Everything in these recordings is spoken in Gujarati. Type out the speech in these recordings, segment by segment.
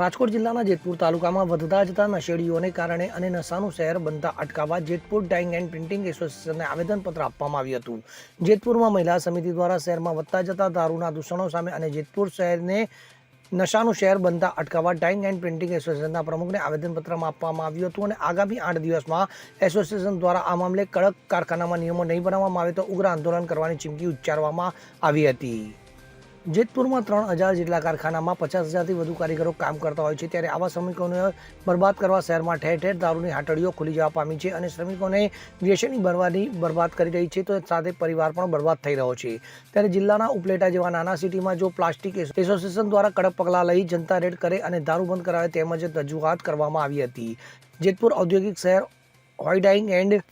રાજકોટ જિલ્લાના જેતપુર તાલુકામાં વધતા જતા નશેડીઓને કારણે અને નશાનું શહેર બનતા અટકાવવા જેતપુર ડાઇંગ એન્ડ પ્રિન્ટિંગ એસોસિએશનને આવેદનપત્ર આપવામાં આવ્યું હતું. જેતપુરમાં મહિલા સમિતિ દ્વારા શહેરમાં વધતા જતા દારૂના દૂષણો સામે અને જેતપુર શહેરને નશાનું શહેર બનતા અટકાવવા ડાઇંગ એન્ડ પ્રિન્ટિંગ એસોસિએશનના પ્રમુખને આવેદનપત્રમાં આપવામાં આવ્યું હતું અને આગામી આઠ દિવસમાં એસોસિએશન દ્વારા આ મામલે કડક કારખાનામાં નિયમો નહીં બનાવવામાં આવે તો ઉગ્ર આંદોલન કરવાની ચીમકી ઉચ્ચારવામાં આવી હતી. જેતપુરમાં ત્રણ હજાર જેટલા કારખાનામાં પચાસ હજારથી વધુ કારીગરો કામ કરતા હોય છે ત્યારે આવા શ્રમિકોને બરબાદ કરવા શહેરમાં ઠેર ઠેર દારૂની હાટડીઓ ખુલી જવા પામી છે અને શ્રમિકોને વ્યસની બરબાદી બરબાદ કરી રહી છે તો સાથે પરિવાર પણ બરબાદ થઈ રહ્યો છે. ત્યારે જિલ્લાના ઉપલેટા જેવા નાના સિટીમાં જો પ્લાસ્ટિક એસોસિએશન દ્વારા કડક પગલાં લઈ જનતા રેડ કરે અને દારૂ બંધ કરાવે તેમજ રજૂઆત કરવામાં આવી હતી. જેતપુર ઔદ્યોગિક શહેર હોઇડાઇંગ એન્ડ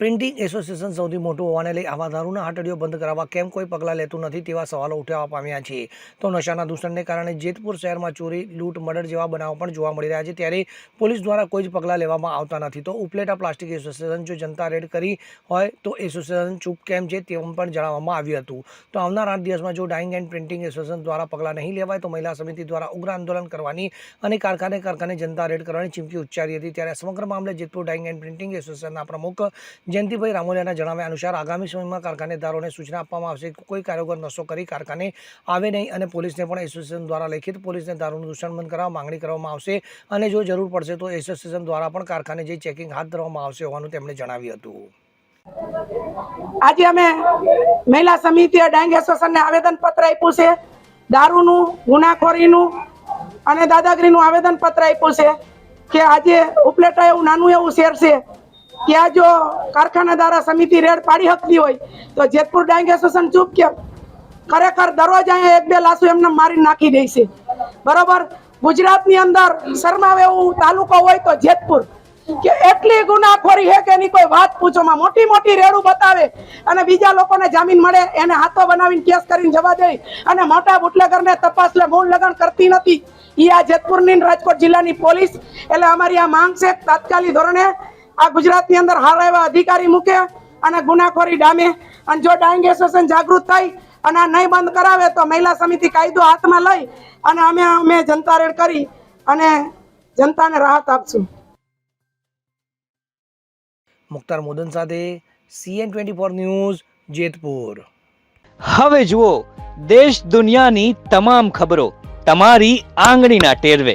પ્રિન્ટિંગ એસોસિએશન સૌથી મોટું હોવાને લઈ આવા દારૂના હાટડીઓ બંધ કરાવવા કેમ કોઈ પગલાં લેતું નથી તેવા સવાલો ઉઠાવવા પામ્યા છે. તો નશાના દૂષણને કારણે જેતપુર શહેરમાં ચોરી, લૂંટ, મર્ડર જેવા બનાવો પણ જોવા મળી રહ્યા છે. ત્યારે પોલીસ દ્વારા કોઈ જ પગલાં લેવામાં આવતા નથી. તો ઉપલેટા પ્લાસ્ટિક એસોસિએશન જો જનતા રેડ કરી હોય તો એસોસિએશન ચૂપ કેમ છે તેમ પણ જણાવવામાં આવ્યું હતું. તો આવનાર આઠ દિવસમાં જો ડાઇંગ એન્ડ પ્રિન્ટિંગ એસોસિએશન દ્વારા પગલાં નહીં લેવાય તો મહિલા સમિતિ દ્વારા ઉગ્ર આંદોલન કરવાની અને કારખાને કારખાને જનતા રેડ કરવાની ચીમકી ઉચ્ચારી હતી. ત્યારે સમગ્ર મામલે જેતપુર ડાઇંગ એન્ડ પ્રિન્ટિંગ એસોસિએશનના પ્રમુખ જયંતિભાઈ રામોલિયાના જણાવ્યા અનુસાર આગામી સમયમાં કારખાનેદારોને સૂચના આપવામાં આવશે. કોઈ કારોબાર નશો કરી કારખાને આવે નહીં અને પોલીસને પણ એસોસિએશન દ્વારા લેખિત પોલીસને દારૂનું દૂષણ બંધ કરવા માંગણી કરવામાં આવશે અને જો જરૂર પડશે તો એસોસિએશન દ્વારા પણ કારખાને જઈ ચેકિંગ હાથ ધરવામાં આવશે હોવાનું તેમણે જણાવ્યું હતું. આજે અમે મહિલા સમિતિ ડાંગ એસોસિએશનને આવેદનપત્ર આપ્યું છે. દારૂનું, ગુનાખોરીનું અને દાદાગીરીનું આવેદનપત્ર આપ્યું છે કે આજે ઉપલેટા એવું, નાનું એવું શેર છે ત્યાં જો કારખાના દ્વારા સમિતિ રેડ પાડી શકતી હોય, તો જેતપુર ડાંગ એસોસિએશન ચૂપ કેમ? ખરેખર દરરોજ અહીંયા એક બે લાસુ એમને મારી નાખી દે છે. બરોબર? ગુજરાતની અંદર શરમાવે એવું તાલુકો હોય તો જેતપુર. કે એટલી ગુનાખોરી છે કે એની કોઈ વાત પૂછોમાં. મોટી મોટી રેડું બતાવે અને બીજા લોકોને જામીન મળે, એને હાથો બનાવીને કેસ કરીને જવા દે. અને મોટા બુટલેગરને તપાસ લે, મૂળ લગન કરતી નથી. એ આ જેતપુરની રાજકોટ જિલ્લાની પોલીસ. એટલે અમારી આ માંગ છે, તાત્કાલિક ધોરણે આ ગુજરાતની અંદર હારા એવા અધિકારી મૂકે અને ગુનાખોરી ડામે. અને જો ડાઈંગ એસોસિએશન જાગૃત થઈ અને આ નહીં બંધ કરાવે તો મહિલા સમિતિ કાયદો હાથમાં લઈ અને અમે અમે જનતા રેડ કરી અને જનતાને રાહત આપશું. મુખ્તાર મોદન સાથે CN twenty four news Jetpur. હવે જુઓ દેશ દુનિયાની તમામ ખબરો તમારી આંગળીના ટેરવે.